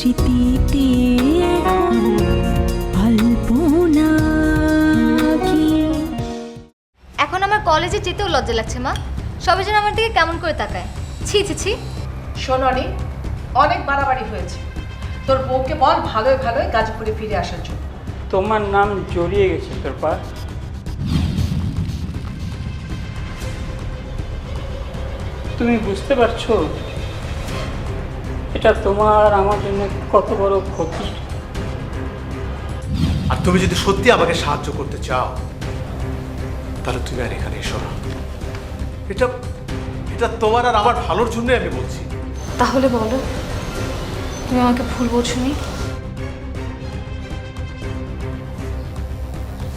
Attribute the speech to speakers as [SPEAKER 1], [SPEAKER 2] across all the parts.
[SPEAKER 1] স্মৃতিতে এখন আলপনা কি?
[SPEAKER 2] এখন আমার কলেজে যেতেও লজ্জা লাগছে মা। সবাই যেন আমার দিকে কেমন করে তাকায়। ছি ছি ছি।
[SPEAKER 3] শোননি অনেক বাড়াবাড়ি হয়েছে। তোর বউকে বল ভালোই ভালোই গাজীপুরে ফিরে আসার জন্য।
[SPEAKER 4] তোমার নাম জড়িয়ে গেছে তোর পা। তুমি বুঝতে পারছ এটা তোমার আমার জন্য কত বড় ক্ষতি?
[SPEAKER 5] আর তুমি যদি সত্যি আমাকে সাহায্য করতে চাও তাহলে তুমি আর এখানে এসো না। এটা এটা তোমার আর আমার ভালোর জন্যই আমি বলছি।
[SPEAKER 2] তাহলে বলো তুমি আমাকে ভুল বোঝনি?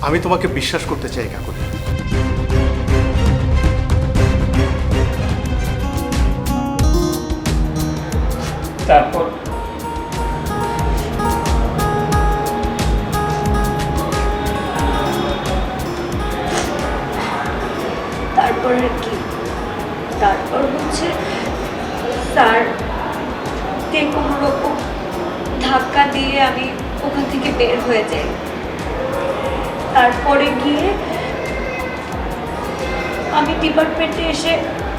[SPEAKER 5] আমি তোমাকে বিশ্বাস করতে চাই কাকুলি
[SPEAKER 4] তারপর
[SPEAKER 6] তারপর কি? তারপর হচ্ছে স্যার তে কোনো রকম ধাক্কা দিয়ে আমি ওখান থেকে বের হয়ে যাই। তারপরে গিয়ে আমি ডিপার্টমেন্টে এসে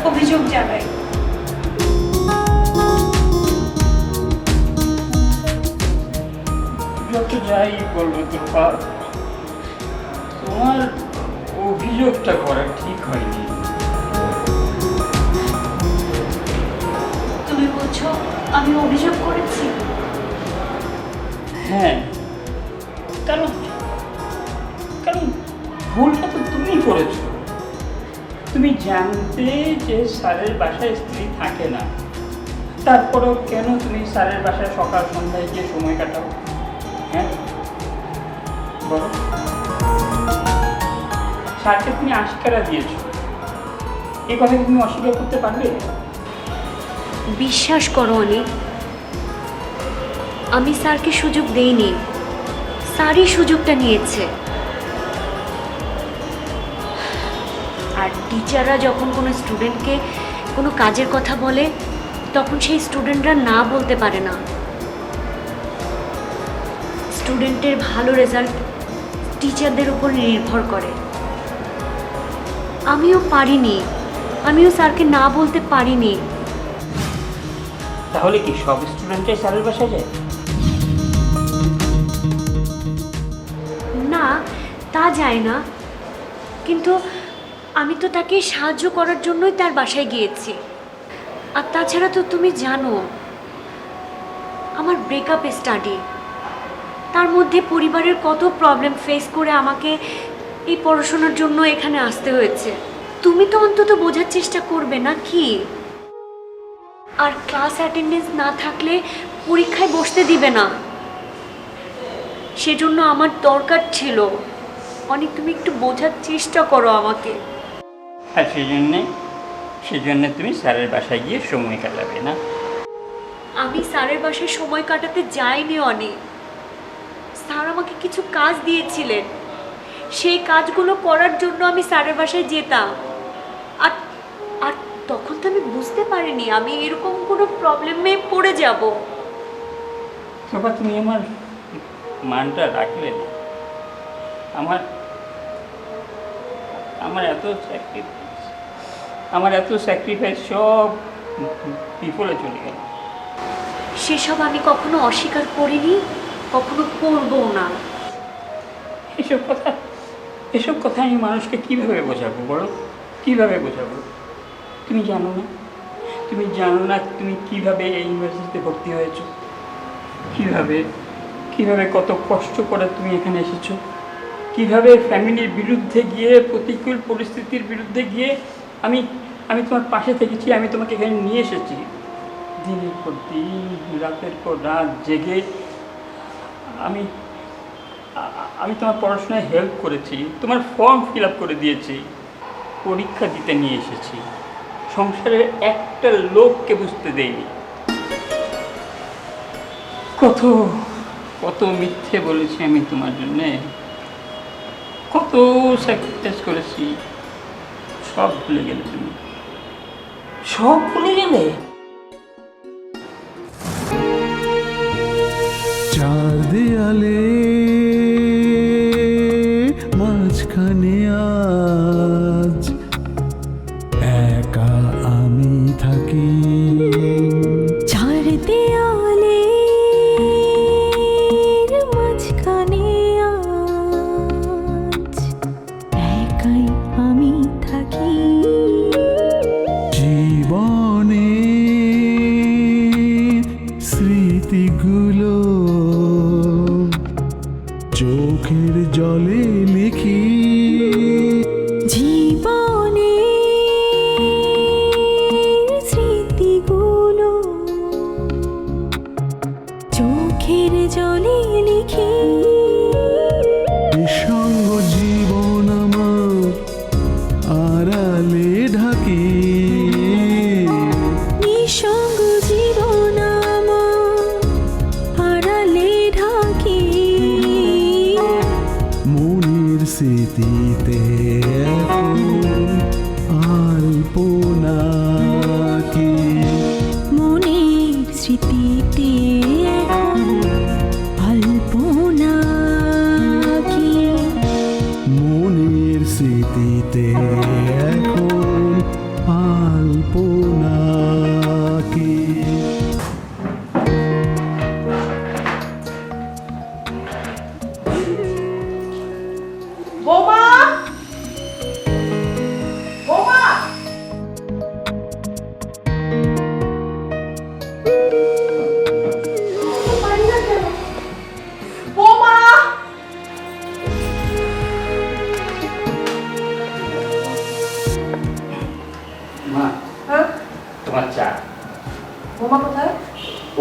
[SPEAKER 6] অভিযোগ জানাই।
[SPEAKER 4] যাই বলব তোর তোমার অভিযোগটা করা ঠিক হয়নি।
[SPEAKER 6] তুমি বলছো আমি অভিযোগ করেছি?
[SPEAKER 4] হ্যাঁ। কারণ কারণ ভুলটা তো তুমি করেছ। তুমি জানতে যে স্যারের বাসায় স্ত্রী থাকে না। তারপরেও কেন তুমি স্যারের বাসায় সকাল সন্ধ্যায় গিয়ে সময় কাটাও? স্যারকে তুমি আশকারা দিয়েছ। এই কথা তুমি অস্বীকার করতে পারবে?
[SPEAKER 6] বিশ্বাস করো অনেক আমি স্যারকে সুযোগ দেইনি। স্যারই সুযোগটা নিয়েছে। আর টিচাররা যখন কোনো স্টুডেন্টকে কোনো কাজের কথা বলে, তখন সেই স্টুডেন্টরা না বলতে পারে না। স্টুডেন্টের ভালো রেজাল্ট টিচারদের উপর নির্ভর করে। আমিও পারিনি। আমিও স্যারকে না বলতে পারিনি।
[SPEAKER 4] তাহলে কি সব স্টুডেন্টরাই স্যারের বাসায় যায়?
[SPEAKER 6] না তা যায় না। কিন্তু আমি তো তাকে সাহায্য করার জন্যই তার বাসায় গিয়েছি। আর তাছাড়া তো তুমি জানো আমার ব্রেকআপ স্টাডি তার মধ্যে পরিবারের কত প্রবলেম ফেস করে আমাকে এই পড়াশোনার জন্য এখানে আসতে হয়েছে। তুমি তো অন্তত বোঝার চেষ্টা করবে না কি আর ক্লাস অ্যাটেন্ডেন্স না থাকলে পরীক্ষায় বসতে দিবে না। সেজন্য আমার দরকার ছিল। অনেক তুমি একটু বোঝার চেষ্টা করো আমাকে।
[SPEAKER 4] আর সেই জন্যে সেই জন্যে তুমি স্যারের বাসায় গিয়ে সময় কাটাবে না?
[SPEAKER 6] আমি স্যারের বাসায় সময় কাটাতে যাইনি অনেক। স্যার আমাকে কিছু কাজ দিয়েছিলেন। সেই কাজগুলো করার জন্য আমি স্যারের বাসায় যেতাম। আর আর তখন তো আমি বুঝতে পারিনি আমি এরকম কোনো প্রবলেমে পড়ে যাব।
[SPEAKER 4] তুমি আমার মানটা রাখলে না। আমার আমার এত স্যাক্রিফাইস আমার এত স্যাক্রিফাইস সব বিফলে চলে গেল।
[SPEAKER 6] সেসব আমি কখনো অস্বীকার করিনি কখনো করব না।
[SPEAKER 4] এসব কথা এসব কথা আমি মানুষকে কীভাবে বোঝাবো বলো? কীভাবে বোঝাবো? তুমি জানো না? তুমি জানো না তুমি কীভাবে এই ইউনিভার্সিটিতে ভর্তি হয়েছো? কীভাবে? কীভাবে কত কষ্ট করে তুমি এখানে এসেছ? কীভাবে ফ্যামিলির বিরুদ্ধে গিয়ে, প্রতিকূল পরিস্থিতির বিরুদ্ধে গিয়ে আমি আমি তোমার পাশে থেকেছি, আমি তোমাকে এখানে নিয়ে এসেছি। দিনের পর দিন, রাতের পর রাত জেগে আমি আমি তোমার পড়াশোনায় হেল্প করেছি, তোমার ফর্ম ফিল আপ করে দিয়েছি, পরীক্ষা দিতে নিয়ে এসেছি। সংসারের একটা লোককে বুঝতে দেইনি। কত কত মিথ্যে বলেছি আমি তোমার জন্যে। কত স্যাক্রিফাইস করেছি। সব ভুলে গেলে তুমি।
[SPEAKER 3] সব ভুলে গেলে?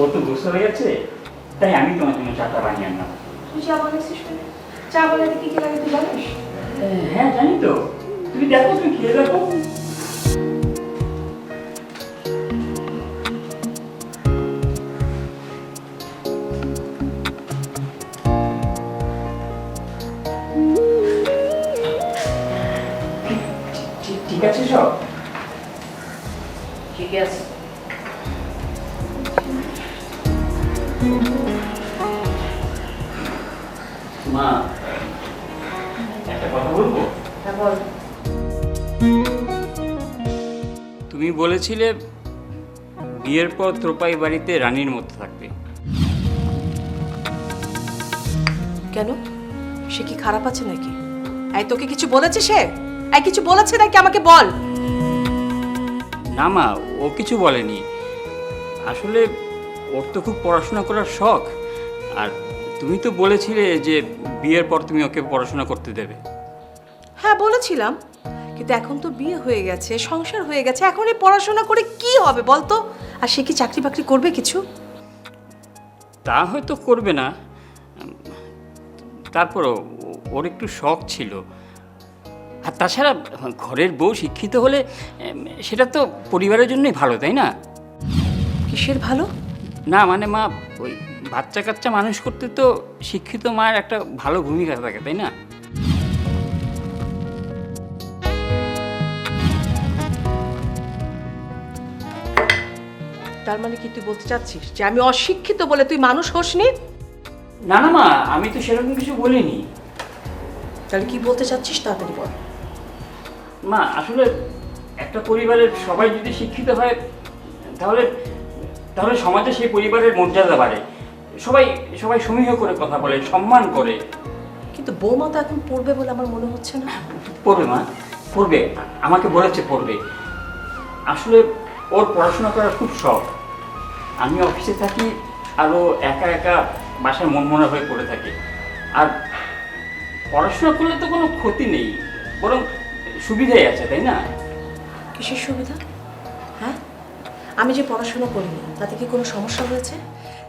[SPEAKER 4] ও তো গোসল হয়ে গেছে। তাই আমি তোমার জন্য চাটা বানিয়ে আনলাম।
[SPEAKER 3] তুই চা বানাইছিস চা বানাতে কি কি লাগে তুই জানিস?
[SPEAKER 4] হ্যাঁ জানি তো। তুমি দেখো তুমি খেয়ে দেখো। মা। একটা কথা বলব?
[SPEAKER 3] হ্যাঁ বল।
[SPEAKER 4] তুমি বলেছিলে বিয়ের পর ত্রোপাই বাড়িতে রানীর মতো থাকবে।
[SPEAKER 3] কেন? সে কি খারাপ আছে নাকি? এই তোকে কিছু বলেছে সে? এই কিছু বলেছে নাকি? আমাকে বল।
[SPEAKER 4] না মা ও কিছু বলেনি। আসলে ওর তো খুব পড়াশোনা করার শখ আর তুমি তো বলেছিলে যে বিয়ের পর তুমি ওকে পড়াশোনা করতে দেবে।
[SPEAKER 3] হ্যাঁ বলেছিলাম। কিন্তু এখন তো বিয়ে হয়ে গেছে সংসার হয়ে গেছে এখন এই পড়াশোনা করে কি হবে বলতো? আর সে কি চাকরি বাকরি করবে কিছু?
[SPEAKER 4] তা হয়তো করবে না। তারপরও ওর একটু শখ ছিল। আর তাছাড়া ঘরের বউ শিক্ষিত হলে সেটা তো পরিবারের জন্যই ভালো তাই না?
[SPEAKER 3] কিসের ভালো?
[SPEAKER 4] না মানে মা ওই বাচ্চা কাচ্চা মানুষ করতে তো শিক্ষিত মায়ের একটা ভালো ভূমিকা থাকে তাই না?
[SPEAKER 3] তার মানে কি তুই বলতে চাচ্ছিস যে আমি অশিক্ষিত বলে তুই মানুষ হোসনি?
[SPEAKER 4] না না মা আমি তো সেরকম কিছু বলিনি।
[SPEAKER 3] তাহলে কি বলতে চাচ্ছিস তাড়াতাড়ি বল।
[SPEAKER 4] মা আসলে একটা পরিবারের সবাই যদি শিক্ষিত হয় তাহলে তাহলে সমাজে সেই পরিবারের মর্যাদা বাড়ে। সবাই সবাই সমীহ করে কথা বলে সম্মান করে।
[SPEAKER 3] কিন্তু বৌমা তো এখন পড়বে বলে আমার মনে হচ্ছে না।
[SPEAKER 4] পড়বে মা পড়বে আমাকে বলেছে পড়বে। আসলে ওর পড়াশোনা করার খুব শখ। আমি অফিসে থাকি আর ও একা একা বাসায় মন মনে হয়ে পড়ে থাকে। আর পড়াশোনা করলে তো কোনো ক্ষতি নেই বরং সুবিধাই আছে তাই না?
[SPEAKER 3] কিসের সুবিধা? হ্যাঁ? আমি যে পড়াশোনা করিনি তাতে কি কোনো সমস্যা হয়েছে?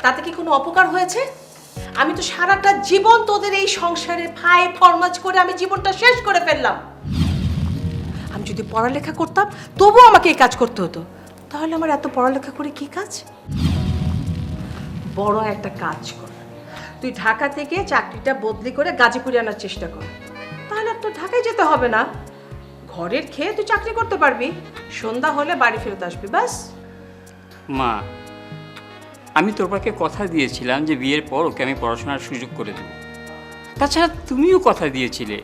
[SPEAKER 3] তাতে কি কোনো অপকার হয়েছে? আমি তো সারাটা জীবন তোদের এই সংসারে ফাই ফরমাজ করে আমি জীবনটা শেষ করে ফেললাম। আমি যদি পড়ালেখা করতাম, তবুও আমাকে এই কাজ করতে হতো। তাহলে আমার এত পড়ালেখা করে কি কাজ? বড় একটা কাজ কর। তুই ঢাকা থেকে চাকরিটা বদলি করে গাজীপুরে আনার চেষ্টা কর। তাহলে আর তোর ঢাকায় যেতে হবে না। ঘরের খেয়ে তুই চাকরি করতে পারবি। সন্ধ্যা হলে বাড়ি ফেরত আসবি, ব্যাস।
[SPEAKER 4] মা আমি তোর তোরপাকে কথা দিয়েছিলাম যে বিয়ের পর ওকে আমি পড়াশোনার সুযোগ করে দেব। তাছাড়া তুমিও কথা দিয়েছিলে।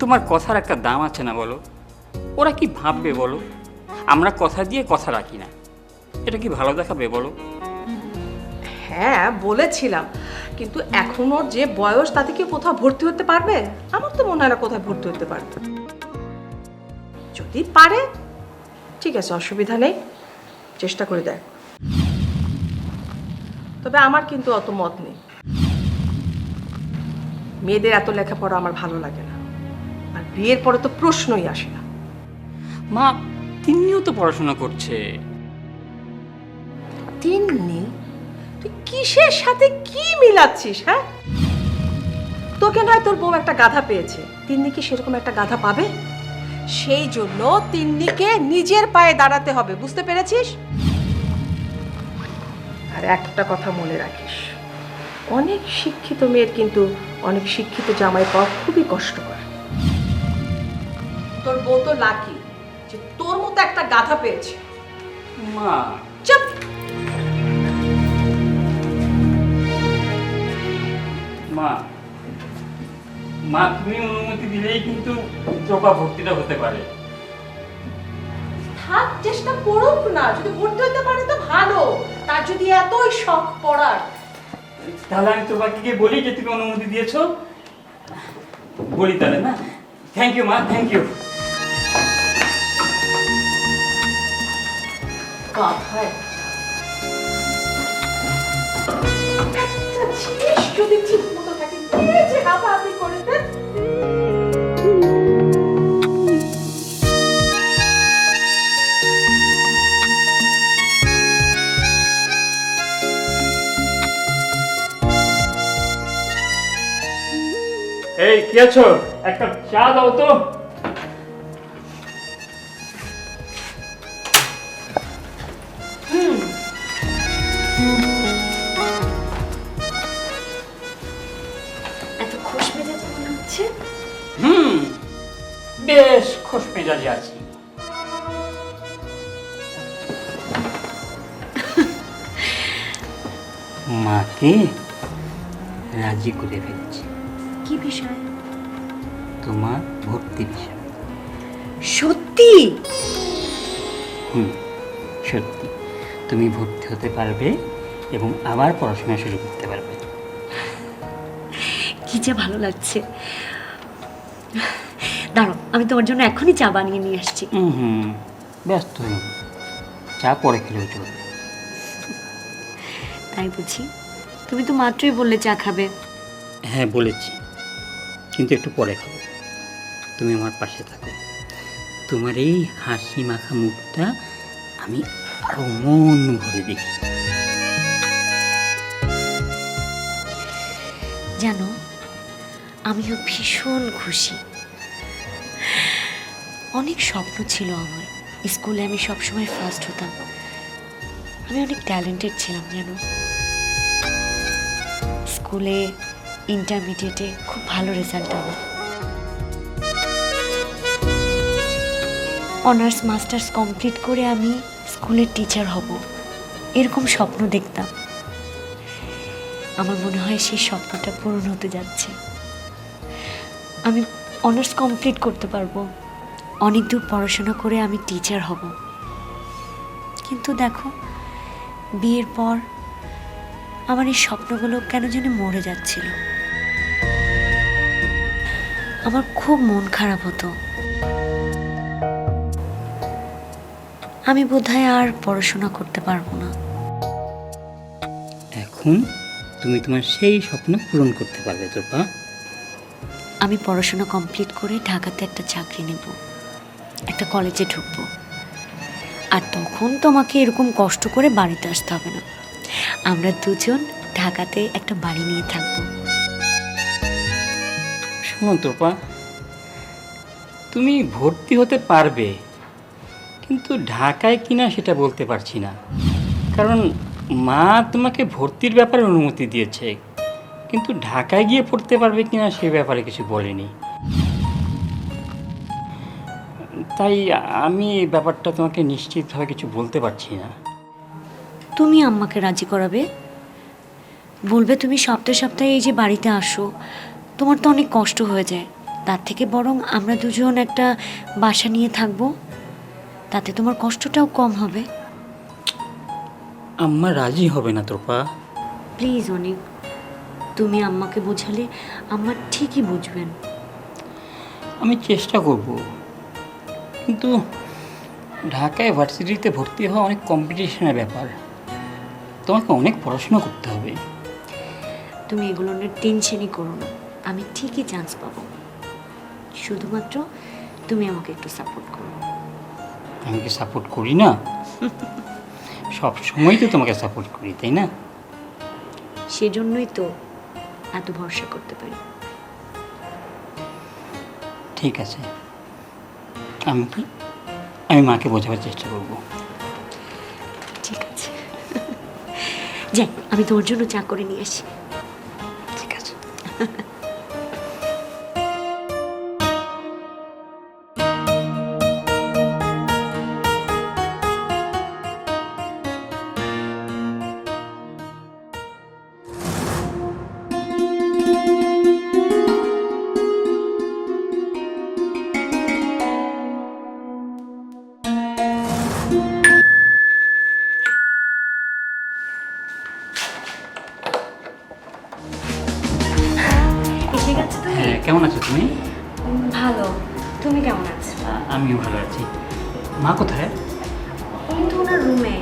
[SPEAKER 4] তোমার কথার একটা দাম আছে না বলো? ওরা কি ভাববে বলো? আমরা কথা দিয়ে কথা রাখি না। এটা কি ভালো দেখাবে বলো?
[SPEAKER 3] হ্যাঁ বলেছিলাম। কিন্তু এখন ওর যে বয়স, তাতে কি কোথাও ভর্তি হতে পারবে? আমার তো মনে হয় না কোথায় ভর্তি হতে পারবে। যদি পারে, ঠিক আছে, অসুবিধা নেই। চেষ্টা করে দেখ। তবে আমার কিন্তু অত মত নেই। মেয়েদের এত লেখাপড়া আমার ভালো লাগে না। আর বিয়ের পরে তো প্রশ্নই আসে না।
[SPEAKER 4] মা তিনিও তো পড়াশোনা করছে।
[SPEAKER 3] তিন্নি তুই কিসের সাথে কি মিলাচ্ছিস হ্যাঁ? তোকে নয় তোর বউ একটা গাধা পেয়েছে। তিন্নি কি সেরকম একটা গাধা পাবে? সেই জন্য তিন্নিকে নিজের পায়ে দাঁড়াতে হবে বুঝতে পেরেছিস? আর একটা কথা মনে রাখিস। অনেক শিক্ষিত মেয়ের কিন্তু অনেক শিক্ষিত জামাই পাওয়া খুবই কষ্টকর। তোর বউ তো লাকি যে তোর মতো একটা গাধা পেয়েছে।
[SPEAKER 4] মা।
[SPEAKER 3] চুপ।
[SPEAKER 4] মা মা তুমি অনুমতি দিলেই কিন্তু চোপা ভর্তিটা হতে পারে।
[SPEAKER 3] থাক চেষ্টা করুক না যদি ভর্তি হতে পারে তো ভালো তার যদি এতই শখ পড়ার।
[SPEAKER 4] তাহলে আমি তোমাকে গিয়ে বলি যে তুমি অনুমতি দিয়েছ। বলি তাহলে না? থ্যাংক ইউ মা থ্যাংক ইউ
[SPEAKER 3] কথায় যদি ঠিক মতো থাকে যে হাতাহাতি করে দেয়?
[SPEAKER 4] এই কি আছো? একটা চা দাও তো।
[SPEAKER 6] এত খুশ মেজাজ মনে হচ্ছে?
[SPEAKER 4] হুম বেশ খুশ মেজাজে আছি। মাকে রাজি করে ফেলছি।
[SPEAKER 6] কি বিষয়?
[SPEAKER 4] তোমার ভর্তি বিষয়।
[SPEAKER 6] সত্যি?
[SPEAKER 4] হুম সত্যি। তুমি ভর্তি হতে পারবে এবং আবার পড়াশোনা শুরু করতে পারবে।
[SPEAKER 6] কি যে ভালো লাগছে। দাঁড়ো আমি তোমার জন্য এখনই চা বানিয়ে নিয়ে আসছি।
[SPEAKER 4] হুম হুম ব্যস্ত হই চা পরে খেলেও চলবে।
[SPEAKER 6] তাই বুঝি। তুমি তো মাত্রই বললে চা খাবে।
[SPEAKER 4] হ্যাঁ বলেছি। কিন্তু একটু পরে খাব। তুমি আমার পাশে থাকো। তোমার এই হাসি মাখা মুখটা আমি আরও মন ভরে দেখি।
[SPEAKER 6] জানো, আমিও ভীষণ খুশি। অনেক স্বপ্ন ছিল আমার। স্কুলে আমি সবসময় ফার্স্ট হতাম। আমি অনেক ট্যালেন্টেড ছিলাম, জানো। স্কুলে ইন্টারমিডিয়েটে খুব ভালো রেজাল্ট আমার অনার্স মাস্টার্স কমপ্লিট করে আমি স্কুলের টিচার হব। এরকম স্বপ্ন দেখতাম। আমার মনে হয় সেই স্বপ্নটা পূরণ হতে যাচ্ছে। আমি অনার্স কমপ্লিট করতে পারব। অনেক দূর পড়াশোনা করে আমি টিচার হব। কিন্তু দেখো, বিয়ের পর আমার এই স্বপ্নগুলো কেন যেন মরে যাচ্ছিল। আমার খুব মন খারাপ হতো। আমি বোধহয় আর পড়াশোনা করতে পারব না।
[SPEAKER 4] এখন তুমি তোমার সেই স্বপ্ন পূরণ করতে পারবে তোর পা
[SPEAKER 6] আমি পড়াশোনা কমপ্লিট করে ঢাকাতে একটা চাকরি নেব। একটা কলেজে ঢুকবো। আর তখন তোমাকে এরকম কষ্ট করে বাড়িতে আসতে হবে না। আমরা দুজন ঢাকাতে একটা বাড়ি নিয়ে থাকব।
[SPEAKER 4] শোনো তোপা তুমি ভর্তি হতে পারবে, কিন্তু ঢাকায় কিনা সেটা বলতে পারছি না। কারণ মা তোমাকে ভর্তির ব্যাপারে অনুমতি দিয়েছে, কিন্তু ঢাকায় গিয়ে পড়তে পারবে কিনা সে ব্যাপারে কিছু বলেনি। তাই আমি এই ব্যাপারটা তোমাকে নিশ্চিতভাবে কিছু বলতে পারছি না।
[SPEAKER 6] তুমি আম্মাকে রাজি করাবে? বলবে তুমি সপ্তাহে সপ্তাহে এই যে বাড়িতে আসো তোমার তো অনেক কষ্ট হয়ে যায়। তার থেকে বরং আমরা দুজন একটা বাসা নিয়ে থাকব। তাতে তোমার কষ্টটাও কম হবে।
[SPEAKER 4] আম্মা রাজি হবে না তোপা
[SPEAKER 6] প্লিজ অনেক তুমি আম্মাকে বোঝালে আম্মা ঠিকই বুঝবেন।
[SPEAKER 4] আমি চেষ্টা করব। কিন্তু ঢাকায় ভার্সিটিতে ভর্তি হওয়া অনেক কম্পিটিশনের ব্যাপার। তোমাকে অনেক পড়াশোনা করতে হবে।
[SPEAKER 6] তুমি এগুলো নিয়ে টেনশনই করো না। আমি ঠিকই চান্স পাবো। শুধুমাত্র তুমি আমাকে একটু সাপোর্ট করো।
[SPEAKER 4] আমি কি সাপোর্ট করি না? সব সময় তো তোমাকে সাপোর্ট করি তাই না?
[SPEAKER 6] সেজন্যই তো এত ভরসা করতে পারি।
[SPEAKER 4] ঠিক আছে। আমি কি? আমি মাকে বোঝাবার চেষ্টা করব।
[SPEAKER 6] ঠিক আছে। যাই আমি তোর জন্য চা করে নিয়ে আসি।
[SPEAKER 4] আমিও ভালো আছি মা কোথায়?
[SPEAKER 6] আমি তো ওনার রুমে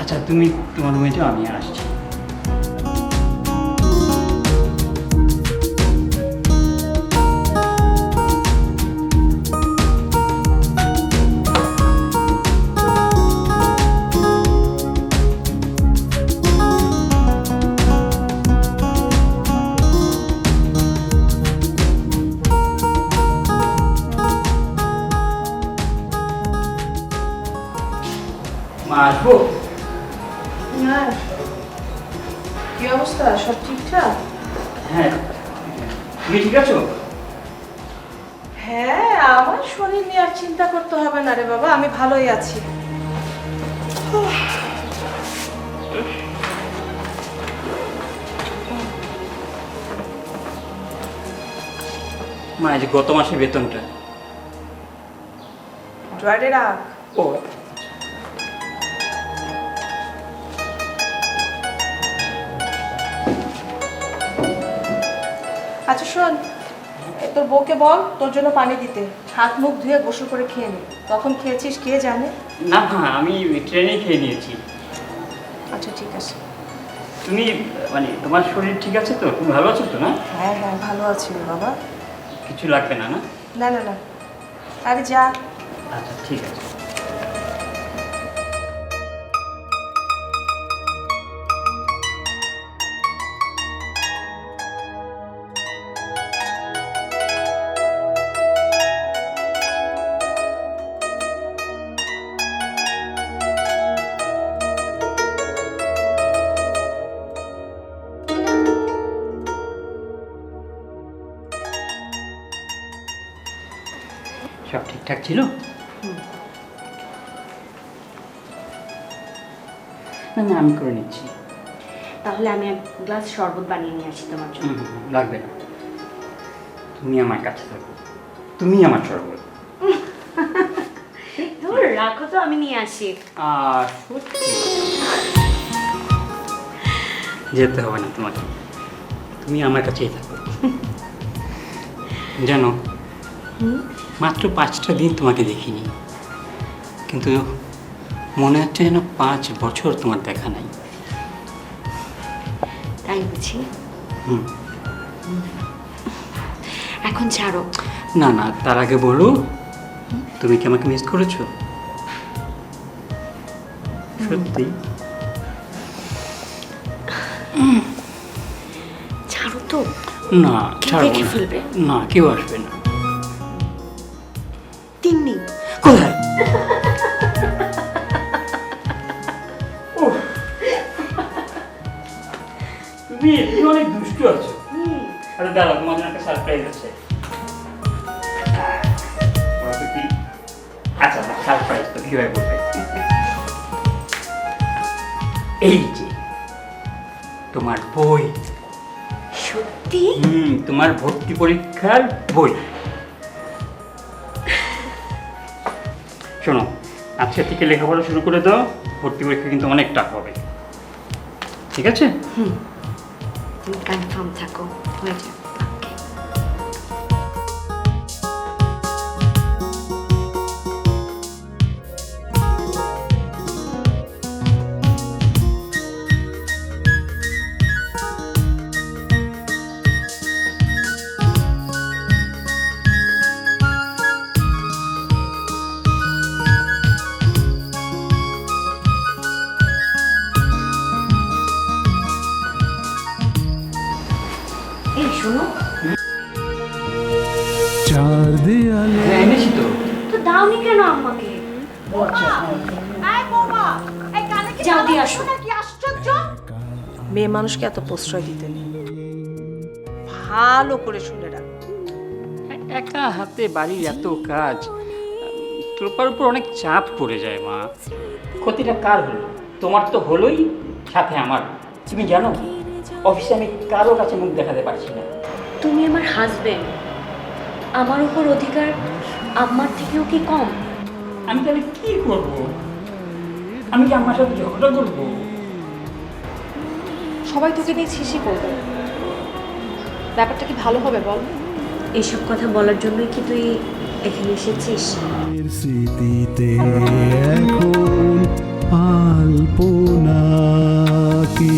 [SPEAKER 4] আচ্ছা তুমি তোমার রুমে যাও আমি আসছি। মা আসব
[SPEAKER 3] কি অবস্থা? সব ঠিকঠাক?
[SPEAKER 4] হ্যাঁ তুমি ঠিক আছো?
[SPEAKER 3] হ্যাঁ আমার শরীর নিয়ে আর চিন্তা করতে হবে না রে বাবা আমি ভালোই আছি।
[SPEAKER 4] মা এই যে গত মাসের বেতনটা।
[SPEAKER 3] ড্রয়ারে রাখ
[SPEAKER 4] ও
[SPEAKER 3] আচ্ছা শোন তোর বউকে বল তোর জন্য পানি দিতে। হাত মুখ ধুয়ে গোসল করে খেয়ে নে। কখন খেয়েছিস কে জানে?
[SPEAKER 4] না মা আমি ট্রেনে খেয়ে নিয়েছি।
[SPEAKER 3] আচ্ছা ঠিক আছে।
[SPEAKER 4] তুমি মানে তোমার শরীর ঠিক আছে তো? তুমি ভালো আছো তো না?
[SPEAKER 3] হ্যাঁ হ্যাঁ ভালো আছি রে বাবা।
[SPEAKER 4] কিছু লাগবে না না?
[SPEAKER 3] না না না। আরে যা।
[SPEAKER 4] আচ্ছা ঠিক আছে। ঠিকঠাক ছিল? না না আমি করে নিচ্ছি।
[SPEAKER 6] তাহলে আমি এক গ্লাস শরবত বানিয়ে নিয়ে আসি তোমার জন্য।
[SPEAKER 4] হুম, হুম, হুম, লাগবে না। তুমি আমার কাছে থাকো। তুমি আমার শরবত।
[SPEAKER 6] ধুর রাখো তো আমি নিয়ে আসি।
[SPEAKER 4] আর যেতে হবে না তোমাকে। তুমি আমার কাছেই থাকো। জানো মাত্র পাঁচটা দিন তোমাকে দেখিনি। কিন্তু মনে হচ্ছে যেন পাঁচ বছর তোমার দেখা নাই।
[SPEAKER 6] তাই বুঝি
[SPEAKER 4] হুম।
[SPEAKER 6] এখন ছাড়ো।
[SPEAKER 4] না না তার আগে বলো। তুমি কি আমাকে মিস করেছ? সত্যি?
[SPEAKER 6] ছাড়ো তো।
[SPEAKER 4] না।
[SPEAKER 6] ফেলবে।
[SPEAKER 4] না কেউ আসবে না। দাঁড়াও তোমার জন্য একটা সারপ্রাইজ আছে? আচ্ছা সারপ্রাইজ তো কীভাবে বলবে? এই যে তোমার বই।
[SPEAKER 6] সত্যি?
[SPEAKER 4] হুম তোমার ভর্তি পরীক্ষার বই। শোনো আজকে থেকে লেখাপড়া শুরু করে দাও ভর্তি পরীক্ষা কিন্তু অনেক টাকা হবে। ঠিক আছে?
[SPEAKER 6] তুমি কনফার্ম থাকো হয়ে যাবে।
[SPEAKER 3] মানুষকে এত প্রশ্রয় দিতে নেই ভালো করে শুনে রাখ।
[SPEAKER 4] একা হাতে বাড়ির এত কাজ তোর উপর অনেক চাপ পড়ে যায় মা। ক্ষতিটা কার হলো? তোমার তো হলোই সাথে আমার। তুমি জানো অফিসে আমি কারও কাছে মুখ দেখাতে পারছি না।
[SPEAKER 6] তুমি আমার হাজবেন্ড আমার উপর অধিকার আমার থেকেও কি কম?
[SPEAKER 4] আমি তাহলে কি করব? আমি কি আমার সাথে ঝগড়া করব?
[SPEAKER 3] সবাই তোকে নিয়ে ছিসি করবে। ব্যাপারটা কি ভালো হবে বল?
[SPEAKER 6] এইসব কথা বলার জন্যই কি তুই এখানে এসেছিস?
[SPEAKER 7] স্মৃতিতে এখন আলপনা কি?